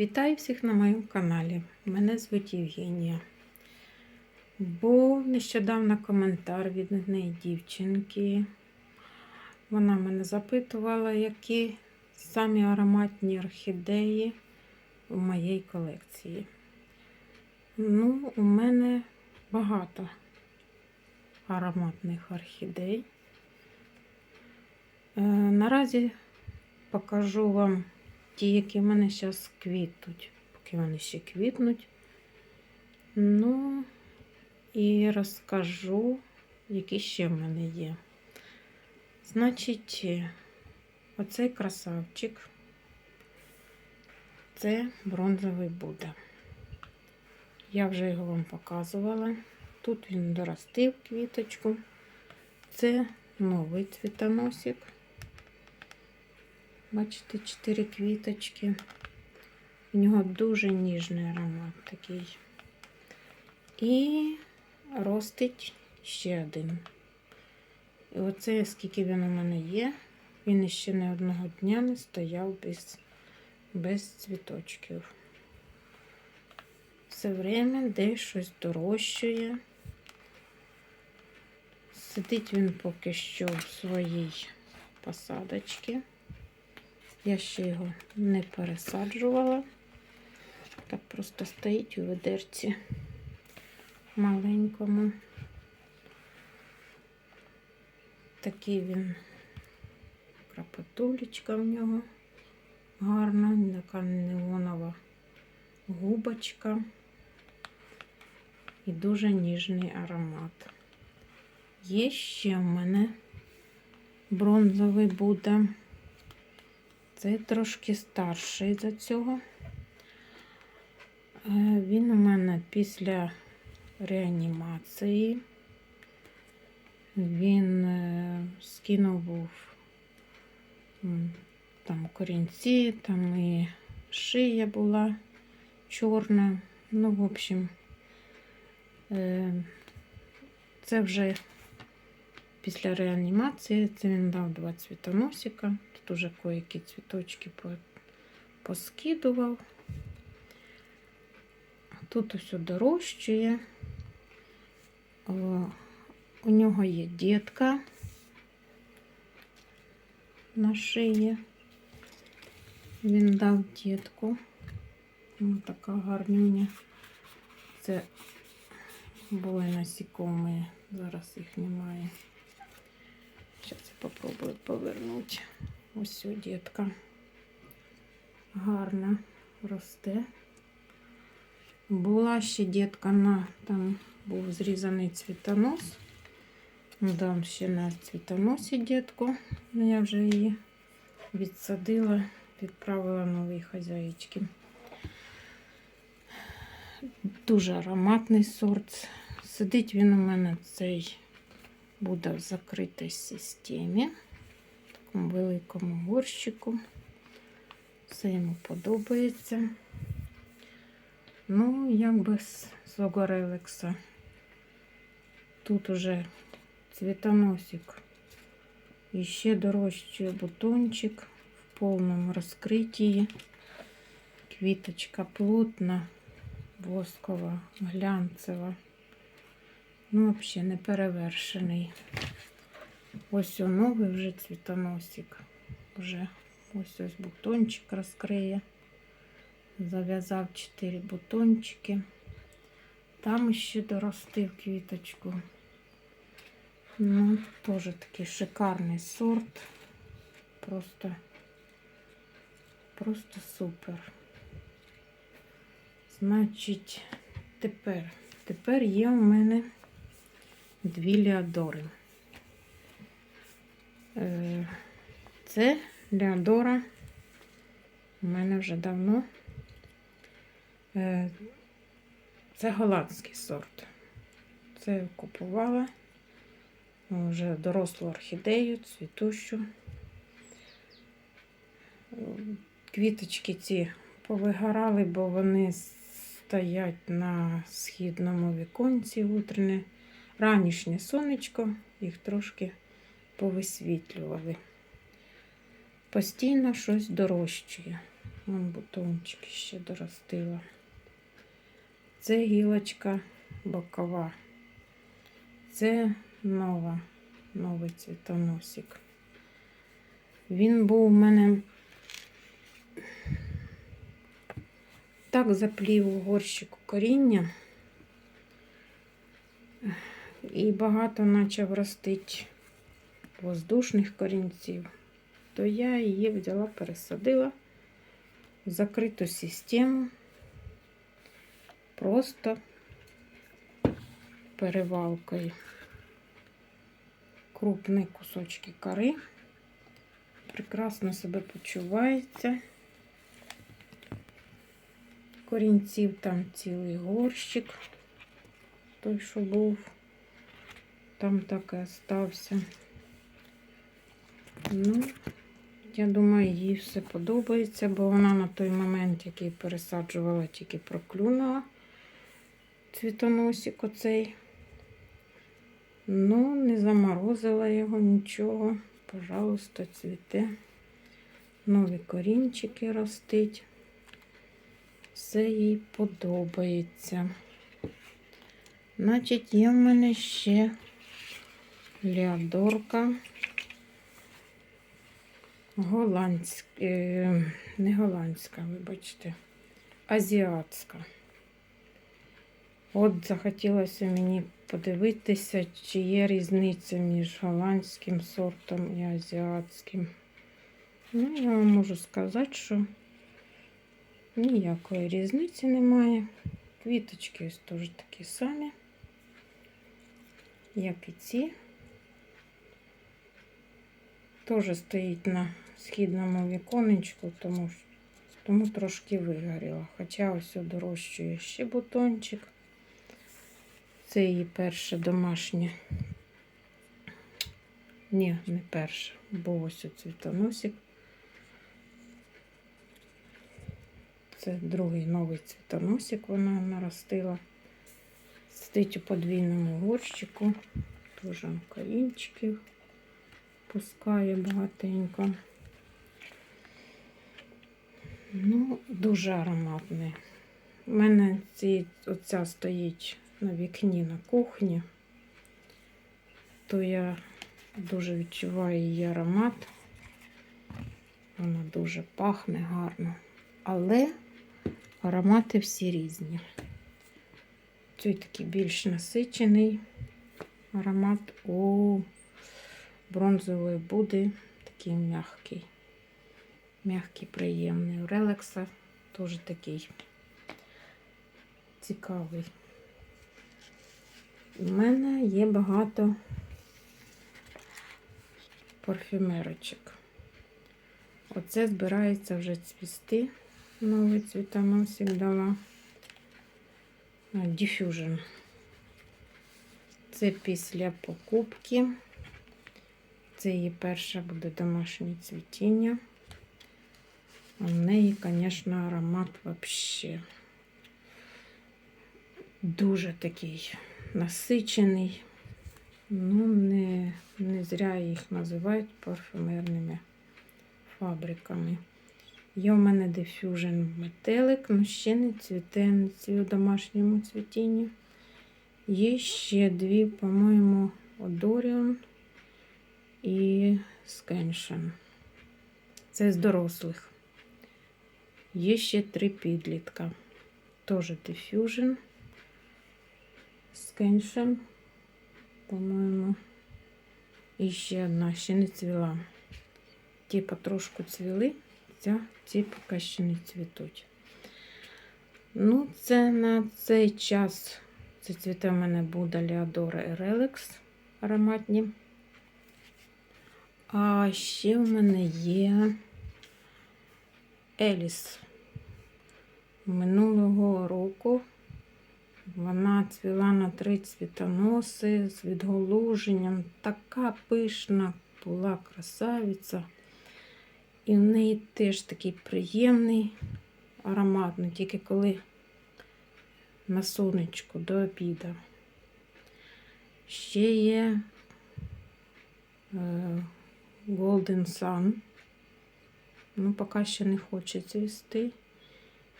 Вітаю всіх на моєму каналі. Мене звуть Євгенія. Був нещодавно коментар від однієї дівчинки. Вона мене запитувала, які самі ароматні орхідеї у моїй колекції. Ну, у мене багато ароматних орхідей. Е, наразі покажу вам ті, які в мене зараз квітуть, поки вони ще квітнуть. Ну, і розкажу, які ще в мене є. Значить, оцей красавчик це бронзовий Будда. Я вже його вам показувала. Тут він доростив квіточку. Це новий цвітоносик. Бачите, чотири квіточки. У нього дуже ніжний аромат такий. І ростить ще один. І оце, скільки він у мене є, він ще не одного дня не стояв без, без цвіточків. Все время десь щось дорощує. Сидить він поки що в своїй посадочці. Я ще його не пересаджувала. Так просто стоїть у ведерці маленькому. Такий він крапотулечка в нього гарна, така неонова губочка і дуже ніжний аромат. Є ще в мене бронзовий Будда. Це трошки старший за цього. Е, Він у мене після реанімації. Він е, скинув був там корінці, там і шия була чорна. Ну, в общем, е, це вже після реанімації це він дав два цвітоносика. Тут уже кое-які цвіточки по- поскидував. Тут ось дорощує. О, у нього є дітка на шиї. Він дав дітку. Ось така гарнюня. Це були насікомі, зараз їх немає. Зараз я попробую повернути. Ось о, дітка. Гарна росте. Була ще дітка на там був зрізаний цвітонос. Дам ще на цвітоносі дітку. Ну, Я вже її відсадила, відправила новій хазяїчки. Дуже ароматний сорт. Сидить він у мене цей буде в закритій системі, в такому великому горщику. Все йому подобається. Ну, якби з свого релекса. Тут уже цвітоносик. І ще дорожчий бутончик в повному розкритті. Квіточка плотна, воскова, глянцева. Ну, взагалі не перевершений. Ось о новий вже цвітоносик. Вже ось ось бутончик розкриє. Зав'язав 4 бутончики. Там ще доростив квіточку. Ну, теж такий шикарний сорт. Просто, просто супер. Значить, тепер, тепер є у мене дві ліадори. Е, Це ліадора у мене вже давно. Е, Це голландський сорт. Це купувала вже дорослу орхідею, цвітущу. Квіточки ці повигорали, бо вони стоять на східному віконці утренне. Ранішнє сонечко їх трошки повисвітлювали. Постійно щось дорожчає. Вон бутончики ще доростила. Це гілочка бокова. Це нова, новий цвітоносик. Він був у мене так заплів у горщику коріння і багато почав ростити воздушних корінців, то я її взяла, пересадила в закриту систему, просто перевалкою крупні кусочки кори. Прекрасно себе почувається. Корінців там цілий горщик, той, що був, там так і остався. Ну, я думаю, їй все подобається, бо вона на той момент, який пересаджувала, тільки проклюнула цвітоносик оцей. Ну, не заморозила його нічого. Пожалуйста, цвіте. Нові корінчики ростить. Все їй подобається. Значить, є в мене ще леодорка. Голландська, е, не голландська, вибачте, азіатська. От захотілося мені подивитися, чи є різниця між голландським сортом і азіатським. Ну, я вам можу сказати, що ніякої різниці немає. Квіточки ось теж такі самі, як і ці. Теж стоїть на східному віконечку, тому, тому трошки вигоріла. Хоча ось дорощує ще бутончик. Це її перше домашнє. Ні, не перше, бо ось цвітоносик. Це другий новий цвітоносик вона наростила. Стоїть у подвійному горщику. Теж корінчиків пускає багатенько. Ну, дуже ароматний. У мене ці, оця стоїть на вікні на кухні, то я дуже відчуваю її аромат. Вона дуже пахне гарно. Але аромати всі різні. Цей такий більш насичений аромат у бронзової буде такий м'який. М'який, приємний. У релекса теж такий цікавий. У мене є багато парфюмерочок. Оце збирається вже цвісти. Новий цвітоносик дала. Diffusion. Це після покупки. Це її перше буде домашнє цвітіння. В неї, звісно, аромат взагалі дуже такий насичений. Ну, не, не зря їх називають парфюмерними фабриками. Є у мене дифюжн метелик, але ще не цвіте, не цвів домашньому цвітінні. Є ще дві, по-моєму, Одоріон і Скеншен. Це з дорослих. Є ще три підлітка. Теж дифюжн. Скеншен, по-моєму. І ще одна ще не цвіла. Ті потрошку цвіли, ця, ці поки ще не цвітуть. Ну, це на цей час це цвіте в мене буде Леодора і ароматні. А ще в мене є Еліс. Минулого року вона цвіла на три цвітоноси з відголуженням. Така пишна була красавиця. І в неї теж такий приємний аромат, ну тільки коли на сонечку до обіду. Ще є е, Golden Sun. Ну, поки ще не хоче цвісти.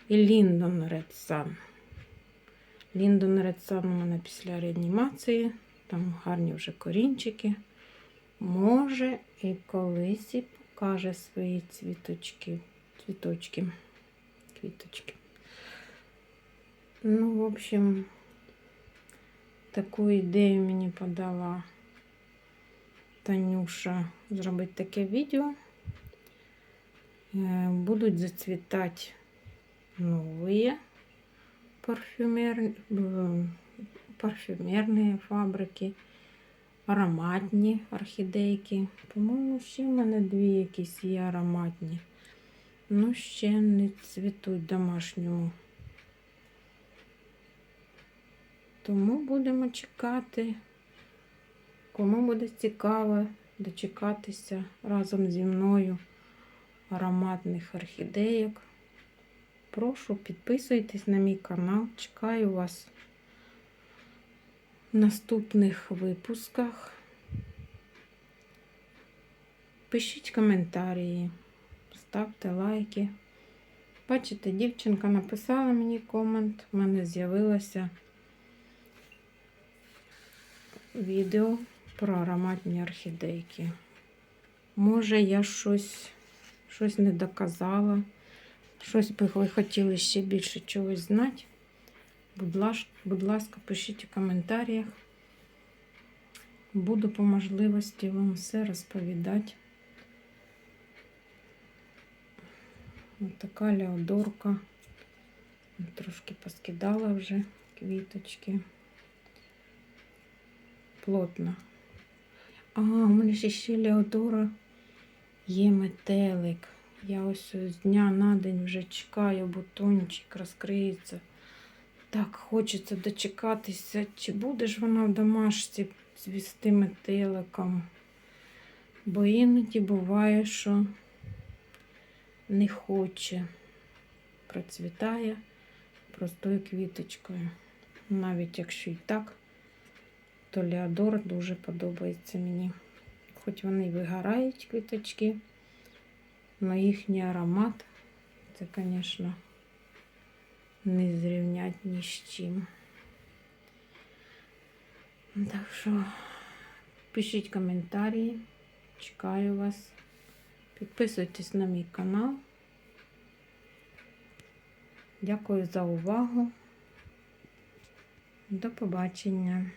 І Ліндон Red Sun. Ліндон Red Sun у мене після реанімації. Там гарні вже корінчики. Може, і колись і покаже свої цвіточки. Цвіточки. Квіточки. Ну, в общем, таку ідею мені подала Танюша зробити таке відео. Е, Будуть зацвітати новые парфюмер... парфюмерні фабрики, ароматні орхідейки. По-моєму, ще в мене дві якісь є ароматні. Ну, ще не цвітуть домашньому. Тому будемо чекати. Кому буде цікаво дочекатися разом зі мною ароматних орхідейок. Прошу підписуйтесь на мій канал. Чекаю вас в наступних випусках. Пишіть коментарі, ставте лайки. Бачите, дівчинка написала мені комент, в мене з'явилося відео про ароматні орхідейки. Може, я щось, щось не доказала. Щось би ви хотіли ще більше чогось знати. Будь ласка, будь ласка, пишіть у коментарях. Буду по можливості вам все розповідати. Ось така леодорка. Трошки поскидала вже квіточки. Плотно. А, у мене ще ще леодора є метелик. Я ось з дня на день вже чекаю, бутончик розкриється. Так хочеться дочекатися, чи буде ж вона в домашці цвісти метеликом. Бо іноді буває, що не хоче. Процвітає простою квіточкою. Навіть якщо і так, то Леодор дуже подобається мені. Хоч вони вигорають квіточки. Но їхній аромат, це, звісно, не зрівнять ні з чим. Так що пишіть коментарі, чекаю вас. Підписуйтесь на мій канал. Дякую за увагу. До побачення.